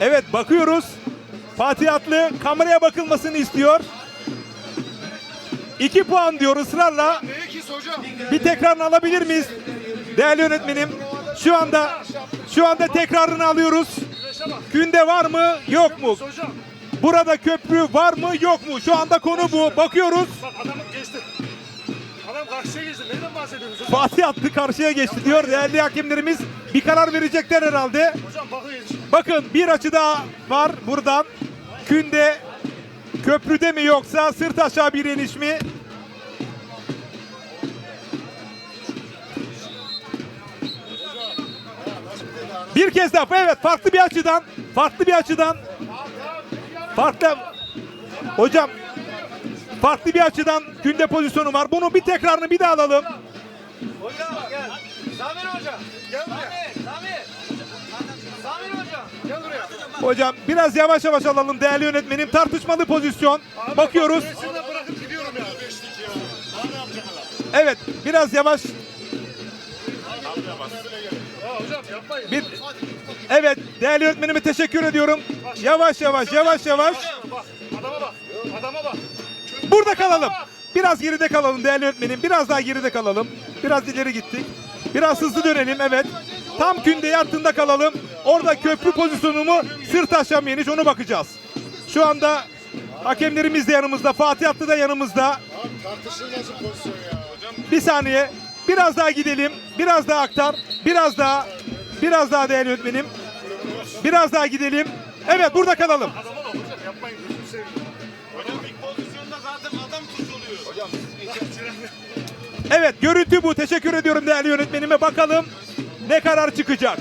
Evet bakıyoruz. Fatih Atlı kameraya bakılmasını istiyor. 2 puan diyor ısrarla. Bir tekrarını alabilir miyiz? Değerli yönetmenim. Şu anda şu anda tekrarını alıyoruz. Günde var mı yok mu? Burada köprü var mı yok mu? Şu anda konu bu. Bakıyoruz. Adam karşıya geçti. Neyden bahsediyorsunuz? Fatih Atlı karşıya geçti diyor. Değerli hakemlerimiz bir karar verecekler herhalde. Hocam bakın. Bakın bir açı daha var buradan. Künde köprüde mi yoksa sırt aşağı bir iniş mi? Bir kez daha evet farklı bir açıdan farklı bir açıdan farklı hocam farklı bir açıdan künde pozisyonu var. Bunun bir tekrarını bir daha alalım. Hocam gel. Samir hocam. Gel buraya. Samir. Samir hocam. Gel buraya. Hocam biraz yavaş yavaş alalım değerli yönetmenim. Tartışmalı pozisyon. Abi Bakıyoruz. bırakıp gidiyorum ya. Evet biraz yavaş. Bir Evet değerli yönetmenime teşekkür ediyorum. Yavaş yavaş yavaş yavaş. Adama bak. Adama bak. Burada kalalım. Biraz geride kalalım değerli yönetmenim. Biraz daha geride kalalım. Biraz ileri gittik. Biraz hızlı dönelim evet. Tam künde yattığında kalalım. Orada köprü pozisyonu mu sırt aşağı mı onu bakacağız. Şu anda hakemlerimiz de yanımızda. Fatih Atlı da yanımızda. Pozisyon Bir saniye. Biraz daha gidelim. Biraz daha aktar. Biraz daha. Biraz daha değerli yönetmenim. Biraz daha gidelim. Evet burada kalalım. adama hocam yapmayın. Hocam ilk pozisyonda zaten adam. Hocam Evet görüntü bu. Teşekkür ediyorum değerli yönetmenime. Bakalım ne karar çıkacak.